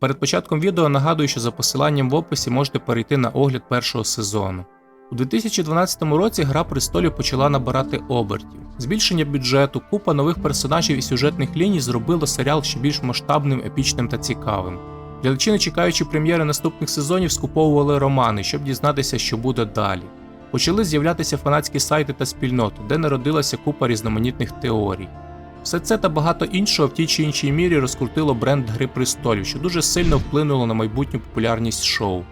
Перед початком відео нагадую, що за посиланням в описі можете перейти на огляд першого сезону. У 2012 році Гра престолів почала набирати обертів. Збільшення бюджету, купа нових персонажів і сюжетних ліній зробило серіал ще більш масштабним, епічним та цікавим. Глядачі, не чекаючи прем'єри наступних сезонів, скуповували романи, щоб дізнатися, що буде далі. Почали з'являтися фанатські сайти та спільноти, де народилася купа різноманітних теорій. Все це та багато іншого в тій чи іншій мірі розкрутило бренд Гри престолів, що дуже сильно вплинуло на майбутню популярність шоу.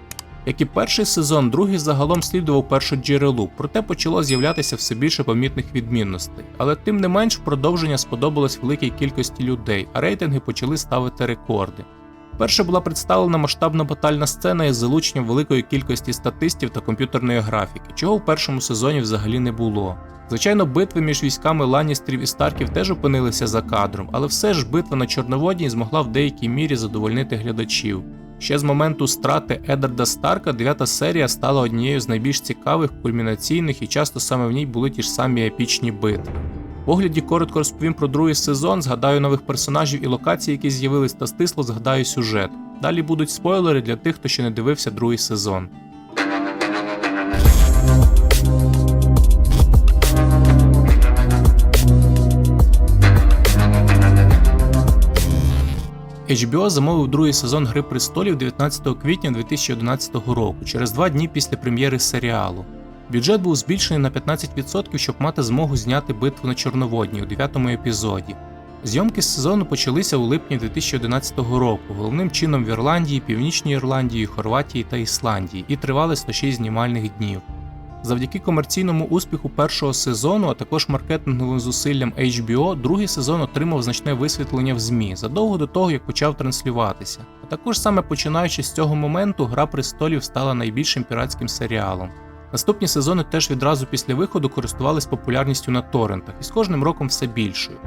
Як і перший сезон, другий загалом слідував першоджерелу, проте почало з'являтися все більше помітних відмінностей. Але тим не менш продовження сподобалось великій кількості людей, а рейтинги почали ставити рекорди. Перша була представлена масштабна батальна сцена із залученням великої кількості статистів та комп'ютерної графіки, чого в першому сезоні взагалі не було. Звичайно, битви між військами Ланністрів і Старків теж опинилися за кадром, але все ж битва на Чорноводній змогла в деякій мірі задовольнити глядачів. Ще з моменту страти Едарда Старка дев'ята серія стала однією з найбільш цікавих, кульмінаційних і часто саме в ній були ті ж самі епічні битви. В огляді коротко розповім про другий сезон, згадаю нових персонажів і локацій, які з'явились, та стисло згадаю сюжет. Далі будуть спойлери для тих, хто ще не дивився другий сезон. HBO замовив другий сезон Гри престолів 19 квітня 2011 року, через два дні після прем'єри серіалу. Бюджет був збільшений на 15%, щоб мати змогу зняти битву на Чорноводній у 9-му епізоді. Зйомки з сезону почалися у липні 2011 року, головним чином в Ірландії, Північній Ірландії, Хорватії та Ісландії, і тривали 106 знімальних днів. Завдяки комерційному успіху першого сезону, а також маркетинговим зусиллям HBO, другий сезон отримав значне висвітлення в ЗМІ задовго до того, як почав транслюватися. А також саме починаючи з цього моменту, Гра престолів стала найбільшим піратським серіалом. Наступні сезони теж відразу після виходу користувались популярністю на торрентах і з кожним роком все більшою.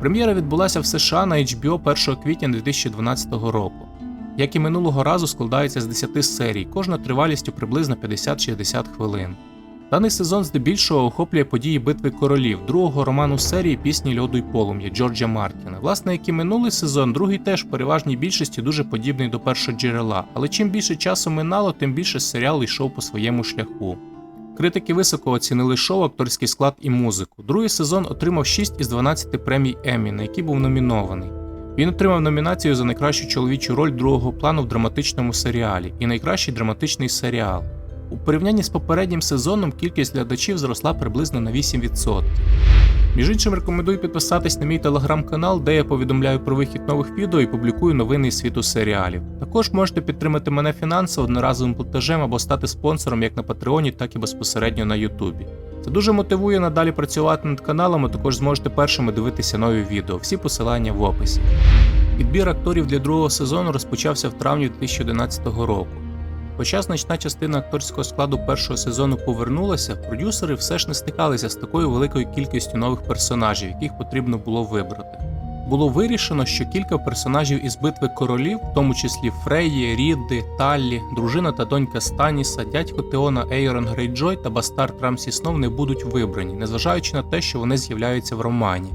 Прем'єра відбулася в США на HBO 1 квітня 2012 року. Як і минулого разу, складається з 10 серій, кожна тривалістю приблизно 50-60 хвилин. Даний сезон здебільшого охоплює події битви королів, другого роману серії Пісні льоду й полум'я Джорджа Мартіна. Власне, як і минулий сезон, другий теж в переважній більшості дуже подібний до першого джерела, але чим більше часу минало, тим більше серіал йшов по своєму шляху. Критики високо оцінили шоу, акторський склад і музику. Другий сезон отримав 6 із 12 премій Еммі, на які був номінований. Він отримав номінацію за найкращу чоловічу роль другого плану в драматичному серіалі і найкращий драматичний серіал. У порівнянні з попереднім сезоном кількість глядачів зросла приблизно на 8%. Між іншим, рекомендую підписатись на мій телеграм-канал, де я повідомляю про вихід нових відео і публікую новини із світу серіалів. Також можете підтримати мене фінансово одноразовим платежем або стати спонсором як на Патреоні, так і безпосередньо на Ютубі. Це дуже мотивує надалі працювати над каналом, а також зможете першими дивитися нові відео. Всі посилання в описі. Підбір акторів для другого сезону розпочався в травні 2011 року. Хоча значна частина акторського складу першого сезону повернулася, продюсери все ж не стикалися з такою великою кількістю нових персонажів, яких потрібно було вибрати. Було вирішено, що кілька персонажів із битви королів, в тому числі Фрейї, Рідди, Таллі, дружина та донька Станіса, дядько Теона Ейрон Грейджой та бастард Рамсі Снов не будуть вибрані, незважаючи на те, що вони з'являються в романі.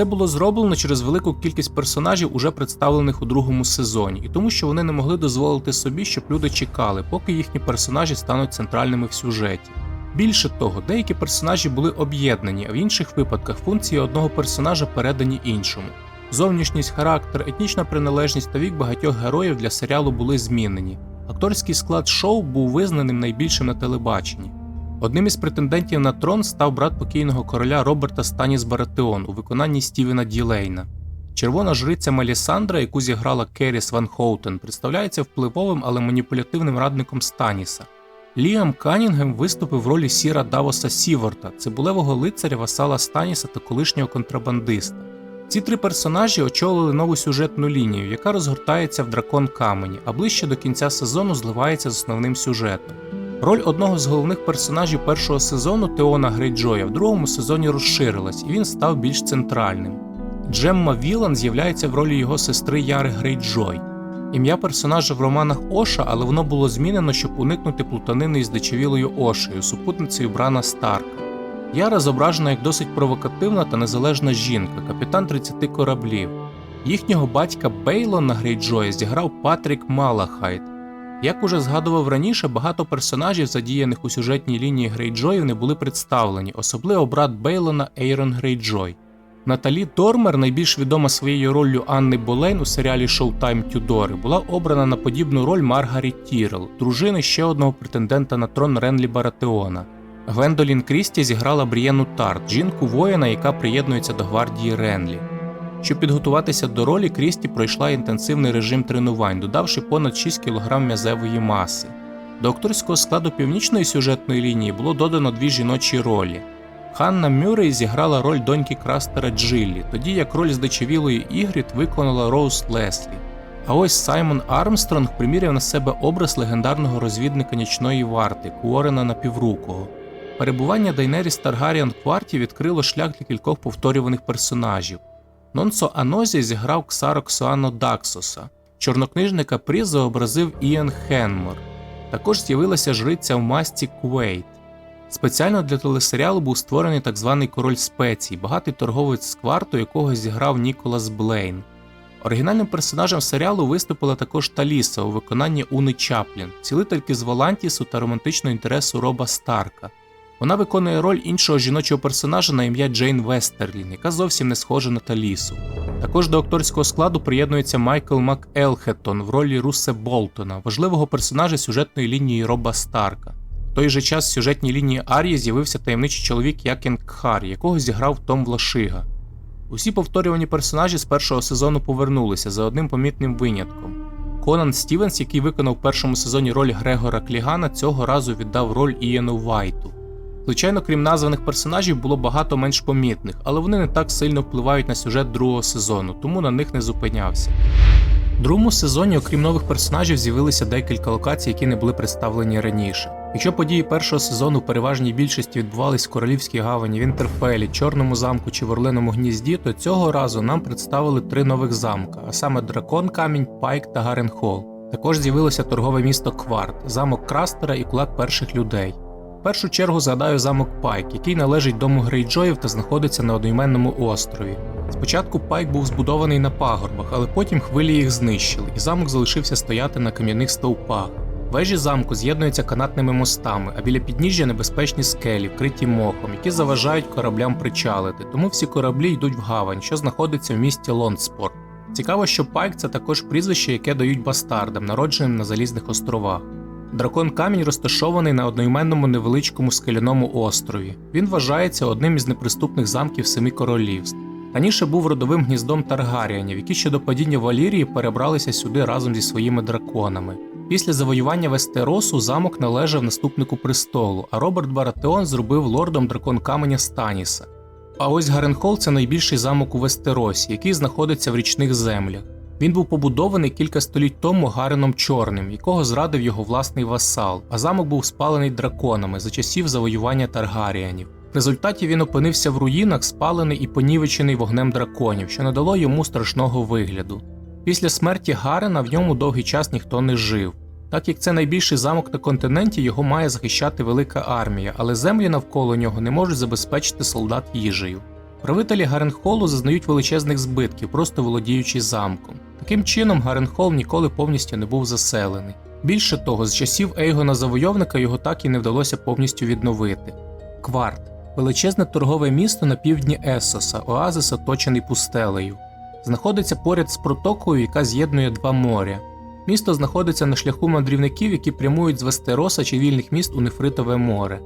Це було зроблено через велику кількість персонажів, уже представлених у другому сезоні, і тому, що вони не могли дозволити собі, щоб люди чекали, поки їхні персонажі стануть центральними в сюжеті. Більше того, деякі персонажі були об'єднані, а в інших випадках функції одного персонажа передані іншому. Зовнішність, характер, етнічна приналежність та вік багатьох героїв для серіалу були змінені. Акторський склад шоу був визнаним найбільшим на телебаченні. Одним із претендентів на трон став брат покійного короля Роберта Станіс Баратеон у виконанні Стівена Ділейна. Червона жриця Мелісандра, яку зіграла Керіс Ван Хоутен, представляється впливовим, але маніпулятивним радником Станіса. Ліам Канінгем виступив в ролі Сіра Давоса Сіворта, цибулевого лицаря васала Станіса та колишнього контрабандиста. Ці три персонажі очолили нову сюжетну лінію, яка розгортається в дракон камені, а ближче до кінця сезону зливається з основним сюжетом. Роль одного з головних персонажів першого сезону Теона Грейджоя в другому сезоні розширилась, і він став більш центральним. Джемма Вілан з'являється в ролі його сестри Яри Грейджой. Ім'я персонажа в романах Оша, але воно було змінено, щоб уникнути плутанини із дечевілою Ошею, супутницею Брана Старка. Яра зображена як досить провокативна та незалежна жінка, капітан 30 кораблів. Їхнього батька Бейлона Грейджоя зіграв Патрік Малахайт. Як уже згадував раніше, багато персонажів, задіяних у сюжетній лінії Грейджоїв, не були представлені, особливо брат Бейлона Ейрон Грейджой. Наталі Тормер, найбільш відома своєю роллю Анни Болейн у серіалі Showtime Тюдори, була обрана на подібну роль Маргарет Тірел, дружини ще одного претендента на трон Ренлі Баратеона. Гвендолін Крісті зіграла Брієну Тарт, жінку воїна, яка приєднується до гвардії Ренлі. Щоб підготуватися до ролі, Крісті пройшла інтенсивний режим тренувань, додавши понад 6 кг м'язевої маси. До акторського складу північної сюжетної лінії було додано дві жіночі ролі. Ханна Мюррей зіграла роль доньки Крастера Джиллі, тоді як роль здичавілої Ігріт виконала Роуз Леслі. А ось Саймон Армстронг приміряв на себе образ легендарного розвідника нічної варти Куорена Напіврукого. Перебування Дайнеріс Таргаріан в кварті відкрило шлях для кількох повторюваних персонажів. Нонсо Анозі зіграв Ксаро Ксуано Даксоса, чорнокнижника Прі зобразив Іан Хенмор. Також з'явилася жриця в масці Куейт. Спеціально для телесеріалу був створений так званий король спецій, багатий торговець з кварту, якого зіграв Ніколас Блейн. Оригінальним персонажем серіалу виступила також Таліса у виконанні Уни Чаплін, цілительки з Волантісу та романтичного інтересу Роба Старка. Вона виконує роль іншого жіночого персонажа на ім'я Джейн Вестерлін, яка зовсім не схожа на Талісу. Також до акторського складу приєднується Майкл МакЕлхеттон в ролі Русе Болтона, важливого персонажа сюжетної лінії Роба Старка. В той же час в сюжетній лінії Арії з'явився таємничий чоловік Якен Кхар, якого зіграв Том Влашига. Усі повторювані персонажі з першого сезону повернулися за одним помітним винятком. Конан Стівенс, який виконав в першому сезоні роль Грегора Клігана, цього разу віддав роль Ієну Вайту. Звичайно, крім названих персонажів, було багато менш помітних, але вони не так сильно впливають на сюжет другого сезону, тому на них не зупинявся. В другому сезоні, окрім нових персонажів, з'явилися декілька локацій, які не були представлені раніше. Якщо події першого сезону в переважній більшості відбувались в Королівській гавані, Вінтерфелі, Чорному замку чи в Орлиному гнізді, то цього разу нам представили три нових замка, а саме Дракон Камінь, Пайк та Гаренхол. Також з'явилося торгове місто Кварт, замок Крастера і кулак перших людей. В першу чергу згадаю замок Пайк, який належить дому Грейджоїв та знаходиться на одноіменному острові. Спочатку Пайк був збудований на пагорбах, але потім хвилі їх знищили, і замок залишився стояти на кам'яних стовпах. Вежі замку з'єднуються канатними мостами, а біля підніжжя небезпечні скелі, вкриті мохом, які заважають кораблям причалити, тому всі кораблі йдуть в гавань, що знаходиться в місті Лондспорт. Цікаво, що Пайк це також прізвище, яке дають бастардам, народженим на Залізних островах. Дракон камінь розташований на одноіменному невеличкому скеляному острові. Він вважається одним із неприступних замків Семи Королівств. Раніше був родовим гніздом Таргаріанів, які ще до падіння Валірії перебралися сюди разом зі своїми драконами. Після завоювання Вестеросу замок належав наступнику престолу, а Роберт Баратеон зробив лордом дракон каменя Станіса. А ось Гаренхол це найбільший замок у Вестеросі, який знаходиться в річних землях. Він був побудований кілька століть тому Гареном Чорним, якого зрадив його власний васал, а замок був спалений драконами за часів завоювання Таргаріанів. В результаті він опинився в руїнах, спалений і понівечений вогнем драконів, що надало йому страшного вигляду. Після смерті Гарена в ньому довгий час ніхто не жив. Так як це найбільший замок на континенті, його має захищати велика армія, але землі навколо нього не можуть забезпечити солдат їжею. Правителі Гаренхолу зазнають величезних збитків, просто володіючи замком. Таким чином, Гаренхол ніколи повністю не був заселений. Більше того, з часів Ейгона Завойовника його так і не вдалося повністю відновити. Кварт величезне торгове місто на півдні Есоса, оазис оточений пустелею. Знаходиться поряд з протокою, яка з'єднує два моря. Місто знаходиться на шляху мандрівників, які прямують з Вестероса чи вільних міст у Нефритове море.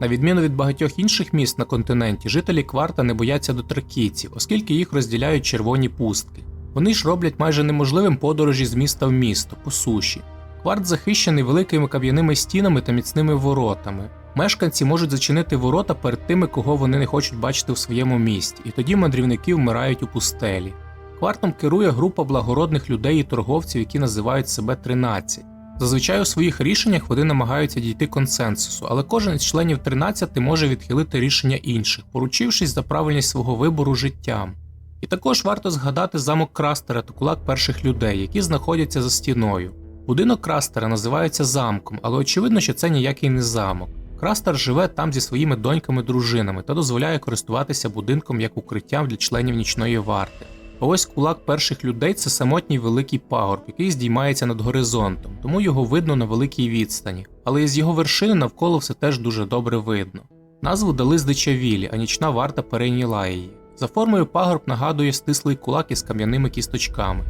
На відміну від багатьох інших міст на континенті, жителі кварта не бояться дотракійців, оскільки їх розділяють червоні пустки. Вони ж роблять майже неможливим подорожі з міста в місто по суші. Кварт захищений великими кам'яними стінами та міцними воротами. Мешканці можуть зачинити ворота перед тими, кого вони не хочуть бачити в своєму місті, і тоді мандрівники вмирають у пустелі. Квартом керує група благородних людей і торговців, які називають себе 13. Зазвичай у своїх рішеннях вони намагаються дійти консенсусу, але кожен із членів 13 може відхилити рішення інших, поручившись за правильність свого вибору життям. І також варто згадати замок Крастера та кулак перших людей, які знаходяться за стіною. Будинок Крастера називається замком, але очевидно, що це ніякий не замок. Крастер живе там зі своїми доньками-дружинами та дозволяє користуватися будинком як укриттям для членів нічної варти. А ось кулак перших людей це самотній великий пагорб, який здіймається над горизонтом, тому його видно на великій відстані, але із його вершини навколо все теж дуже добре видно. Назву дали здичавілі, а нічна варта перейняла її. За формою пагорб нагадує стислий кулак із кам'яними кісточками.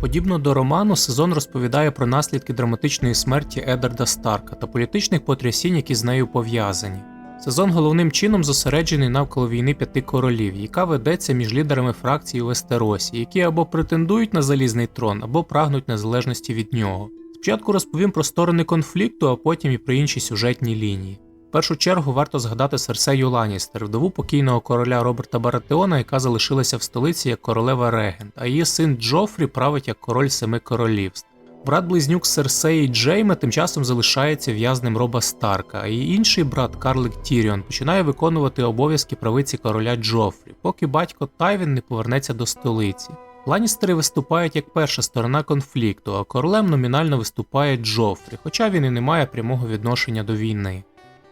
Подібно до роману, сезон розповідає про наслідки драматичної смерті Едарда Старка та політичних потрясінь, які з нею пов'язані. Сезон головним чином зосереджений навколо війни п'яти королів, яка ведеться між лідерами фракцій у Вестеросі, які або претендують на залізний трон, або прагнуть незалежності від нього. Спочатку розповім про сторони конфлікту, а потім і про інші сюжетні лінії. Першу чергу варто згадати Серсею Ланістер, вдову покійного короля Роберта Баратеона, яка залишилася в столиці як королева регент, а її син Джофрі править як король семи королівств. Брат близнюк Серсеї Джейме тим часом залишається в'язнем Роба Старка, а її інший брат Карлик Тіріон починає виконувати обов'язки правиці короля Джофрі, поки батько Тайвін не повернеться до столиці. Ланістери виступають як перша сторона конфлікту, а королем номінально виступає Джофрі, хоча він і не має прямого відношення до війни.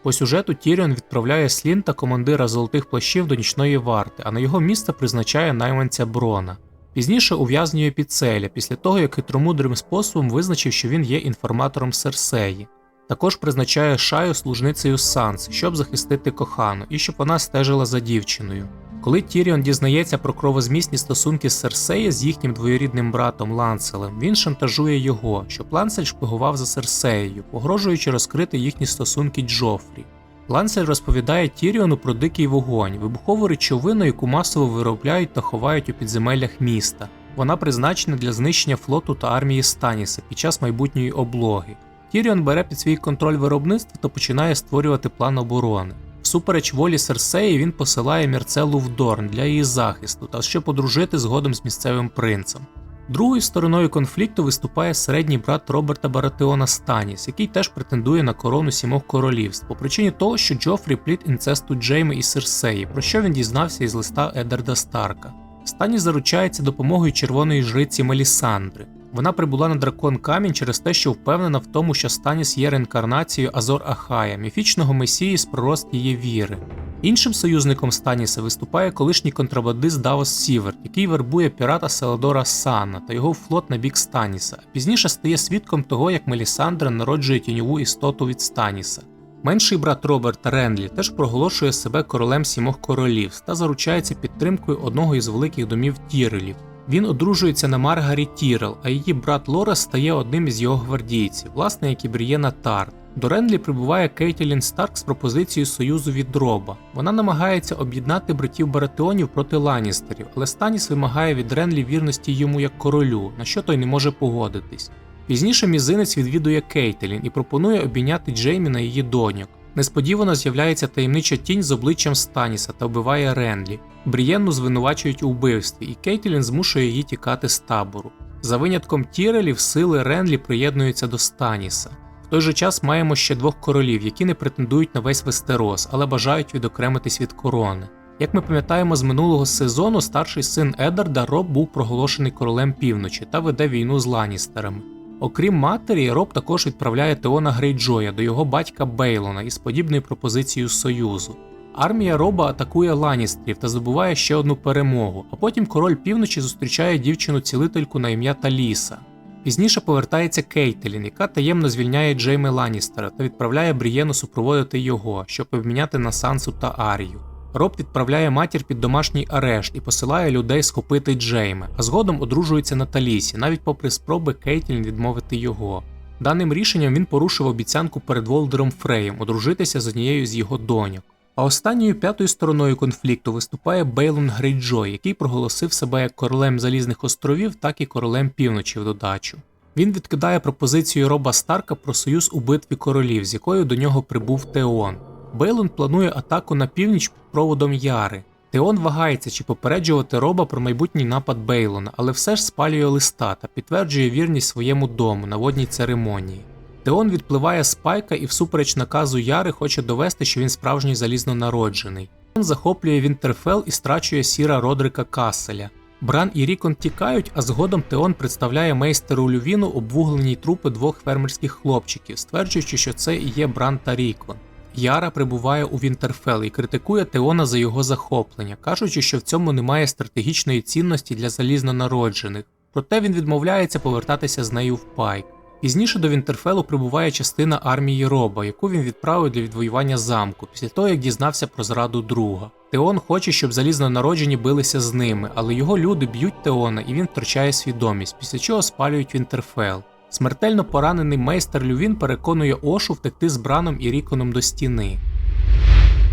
По сюжету Тіріон відправляє слін та командира золотих плащів до нічної варти, а на його місце призначає найманця Брона. Пізніше ув'язнює Піцеля після того, як хитромудрим способом визначив, що він є інформатором Серсеї. Також призначає Шаю служницею Санс, щоб захистити кохану і щоб вона стежила за дівчиною. Коли Тіріон дізнається про кровозмісні стосунки з Серсеї з їхнім двоюрідним братом Ланселем, він шантажує його, щоб Лансель шпигував за Серсеєю, погрожуючи розкрити їхні стосунки Джофрі. Лансель розповідає Тіріону про дикий вогонь, вибухову речовину, яку масово виробляють та ховають у підземеллях міста. Вона призначена для знищення флоту та армії Станіса під час майбутньої облоги. Тіріон бере під свій контроль виробництво та починає створювати план оборони. Всупереч волі Серсеї він посилає Мірцелу в Дорн для її захисту та щоб подружити згодом з місцевим принцем. Другою стороною конфлікту виступає середній брат Роберта Баратеона Станіс, який теж претендує на корону сімох королівств, по причині того, що Джофрі пліт інцесту Джейми і Серсеї, про що він дізнався із листа Едарда Старка. Станіс заручається допомогою червоної жриці Мелісандри. Вона прибула на дракон камінь через те, що впевнена в тому, що Станіс є реінкарнацією Азор Ахая, міфічного месії з пророст її віри. Іншим союзником Станіса виступає колишній контрабандист Давос Сіверт, який вербує пірата Селадора Сана та його флот на бік Станіса, а пізніше стає свідком того, як Мелісандра народжує тіньову істоту від Станіса. Менший брат Роберта Ренлі теж проголошує себе королем сімох королів та заручається підтримкою одного із великих домів Тірелів. Він одружується на Маргарі Тірел, а її брат Лора стає одним із його гвардійців, власне, як і Брієна Тарт. До Ренлі прибуває Кейтілін Старк з пропозицією союзу від Дроба. Вона намагається об'єднати братів Баратеонів проти Ланістерів, але Станіс вимагає від Ренлі вірності йому як королю, на що той не може погодитись. Пізніше мізинець відвідує Кейтелін і пропонує обійняти Джеймі на її доньок. Несподівано з'являється таємнича тінь з обличчям Станіса та вбиває Ренлі. Брієнну звинувачують у вбивстві, і Кейтелін змушує її тікати з табору. За винятком Тірелів, сили Ренлі приєднуються до Станіса. В той же час маємо ще двох королів, які не претендують на весь Вестерос, але бажають відокремитись від корони. Як ми пам'ятаємо з минулого сезону, старший син Едарда Роб був проголошений королем півночі та веде війну з Ланістерами. Окрім матері, Роб також відправляє Теона Грейджоя до його батька Бейлона із подібною пропозицією союзу. Армія Роба атакує Ланістрів та здобуває ще одну перемогу, а потім король півночі зустрічає дівчину-цілительку на ім'я Таліса. Пізніше повертається Кейтелін, яка таємно звільняє Джейми Ланністера та відправляє Брієну супроводити його, щоб обміняти на Сансу та Арію. Роб відправляє матір під домашній арешт і посилає людей схопити Джейми, а згодом одружується на Талісі, навіть попри спроби Кейтелін відмовити його. Даним рішенням він порушив обіцянку перед Волдером Фреєм одружитися з однією з його доньок. А останньою п'ятою стороною конфлікту виступає Бейлон Грейджой, який проголосив себе як королем Залізних островів, так і королем півночі в додачу. Він відкидає пропозицію Роба Старка про союз у битві королів, з якою до нього прибув Теон. Бейлон планує атаку на північ під проводом Яри. Теон вагається, чи попереджувати Роба про майбутній напад Бейлона, але все ж спалює листа та підтверджує вірність своєму дому на водній церемонії. Теон відпливає з пайка і всупереч наказу Яри хоче довести, що він справжній залізнонароджений. Він захоплює Вінтерфел і страчує сіра Родрика Касселя. Бран і Рікон тікають, а згодом Теон представляє мейстеру Лювіну обвуглені трупи двох фермерських хлопчиків, стверджуючи, що це і є Бран та Рікон. Яра прибуває у Вінтерфел і критикує Теона за його захоплення, кажучи, що в цьому немає стратегічної цінності для залізнонароджених. Проте він відмовляється повертатися з нею в пайк. Пізніше до Вінтерфелу прибуває частина армії Роба, яку він відправив для відвоювання замку, після того як дізнався про зраду друга. Теон хоче, щоб залізнонароджені билися з ними, але його люди б'ють Теона і він втрачає свідомість, після чого спалюють Вінтерфел. Смертельно поранений майстер Лювін переконує Ошу втекти з Браном і Ріконом до стіни.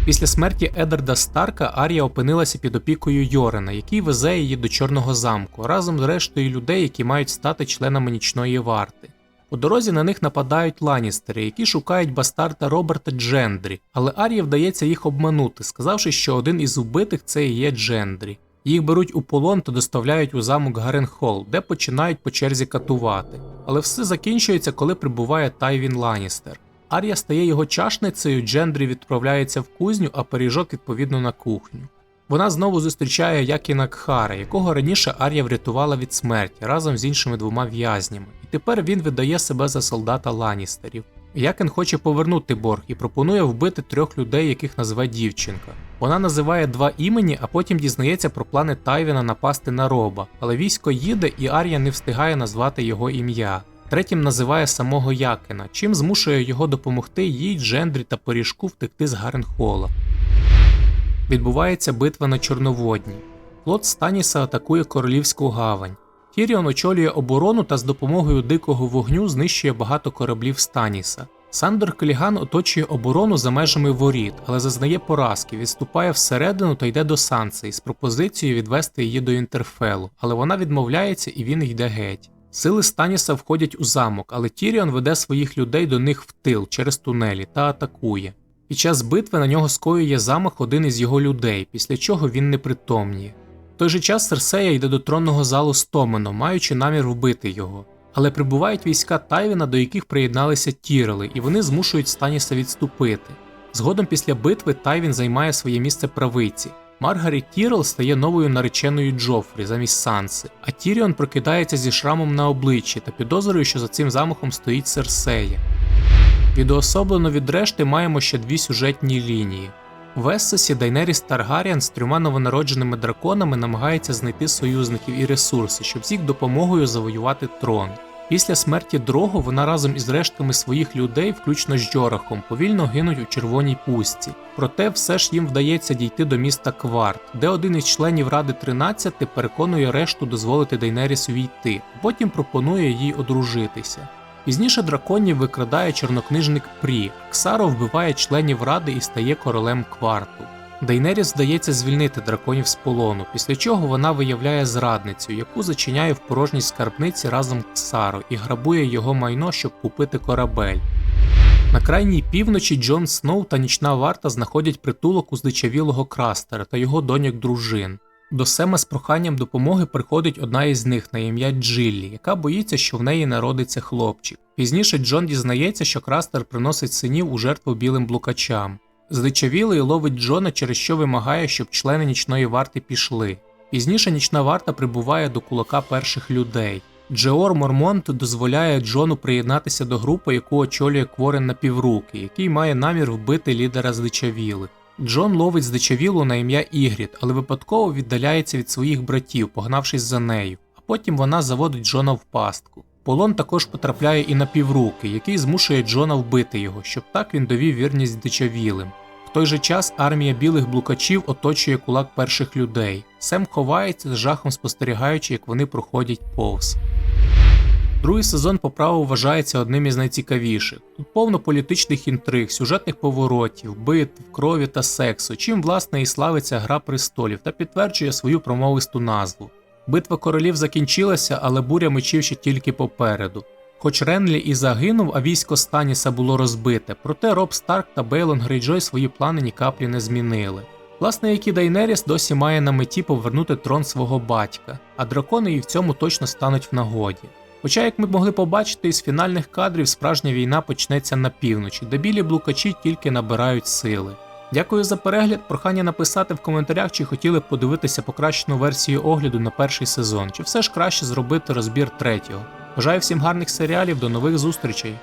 Після смерті Еддарда Старка Арія опинилася під опікою Йорена, який везе її до Чорного замку разом з рештою людей, які мають стати членами нічної варти. У дорозі на них нападають ланістери, які шукають бастарда Роберта Джендрі, але Арії вдається їх обманути, сказавши, що один із убитих це і є Джендрі. Їх беруть у полон та доставляють у замок Гаренхол, де починають по черзі катувати. Але все закінчується, коли прибуває Тайвін Ланістер. Арія стає його чашницею, Джендрі відправляється в кузню, а пиріжок відповідно на кухню. Вона знову зустрічає Якіна Кхара, якого раніше Арія врятувала від смерті разом з іншими двома в'язнями, і тепер він видає себе за солдата Ланістерів. Якін хоче повернути борг і пропонує вбити трьох людей, яких назве дівчинка. Вона називає два імені, а потім дізнається про плани Тайвіна напасти на роба, але військо їде і Арія не встигає назвати його ім'я. Третім називає самого Якина, чим змушує його допомогти їй, Джендрі та Поріжку втекти з Гаренхола. Відбувається битва на Чорноводній. Флот Станіса атакує королівську гавань. Тіріон очолює оборону та з допомогою дикого вогню знищує багато кораблів Станіса. Сандор Келіган оточує оборону за межами воріт, але зазнає поразки, відступає всередину та йде до Санси з пропозицією відвести її до Інтерфелу, але вона відмовляється і він йде геть. Сили Станіса входять у замок, але Тіріон веде своїх людей до них в тил через тунелі та атакує. Під час битви на нього скоює замах один із його людей, після чого він непритомніє. Той же час Серсея йде до тронного залу стомено, маючи намір вбити його. Але прибувають війська Тайвіна, до яких приєдналися Тірели, і вони змушують Станіса відступити. Згодом після битви Тайвін займає своє місце правиці. Маргарет Тірел стає новою нареченою Джофрі замість Санси, а Тіріон прокидається зі шрамом на обличчі та підозрює, що за цим замахом стоїть Серсея. Відоособлено від решти маємо ще дві сюжетні лінії. В Ессесі Дайнеріс Таргаріан з трьома новонародженими драконами намагається знайти союзників і ресурси, щоб з їх допомогою завоювати трон. Після смерті Дрого вона разом із рештками своїх людей, включно з Джорахом, повільно гинуть у червоній пустці. Проте все ж їм вдається дійти до міста Кварт, де один із членів Ради 13 переконує решту дозволити Дейнеріс увійти, потім пропонує їй одружитися. Пізніше драконів викрадає чорнокнижник Прі, Ксаро вбиває членів ради і стає королем кварту. Дейнеріс вдається звільнити драконів з полону, після чого вона виявляє зрадницю, яку зачиняє в порожній скарбниці разом Ксаро і грабує його майно, щоб купити корабель. На крайній півночі Джон Сноу та нічна варта знаходять притулок у здичавілого крастера та його доньок дружин. До Сема з проханням допомоги приходить одна із них на ім'я Джиллі, яка боїться, що в неї народиться хлопчик. Пізніше Джон дізнається, що крастер приносить синів у жертву білим блукачам. Здичавілий ловить Джона, через що вимагає, щоб члени нічної варти пішли. Пізніше нічна варта прибуває до кулака перших людей. Джеор Мормонт дозволяє Джону приєднатися до групи, яку очолює Кворен на півруки, який має намір вбити лідера здичавілих. Джон ловить здичавілу на ім'я Ігріт, але випадково віддаляється від своїх братів, погнавшись за нею, а потім вона заводить Джона в пастку. Полон також потрапляє і на півруки, який змушує Джона вбити його, щоб так він довів вірність здичавілим. В той же час армія білих блукачів оточує кулак перших людей. Сем ховається з жахом спостерігаючи, як вони проходять повз. Другий сезон по праву вважається одним із найцікавіших. Тут повно політичних інтриг, сюжетних поворотів, битв, крові та сексу, чим власне і славиться Гра престолів та підтверджує свою промовисту назву. Битва королів закінчилася, але буря мечів ще тільки попереду. Хоч Ренлі і загинув, а військо Станіса було розбите, проте Роб Старк та Бейлон Грейджой свої плани ні каплі не змінили. Власне, як і Дайнеріс досі має на меті повернути трон свого батька, а дракони і в цьому точно стануть в нагоді. Хоча, як ми могли побачити із фінальних кадрів, справжня війна почнеться на півночі, де білі блукачі тільки набирають сили. Дякую за перегляд. Прохання написати в коментарях, чи хотіли б подивитися покращену версію огляду на перший сезон, чи все ж краще зробити розбір третього. Бажаю всім гарних серіалів, до нових зустрічей!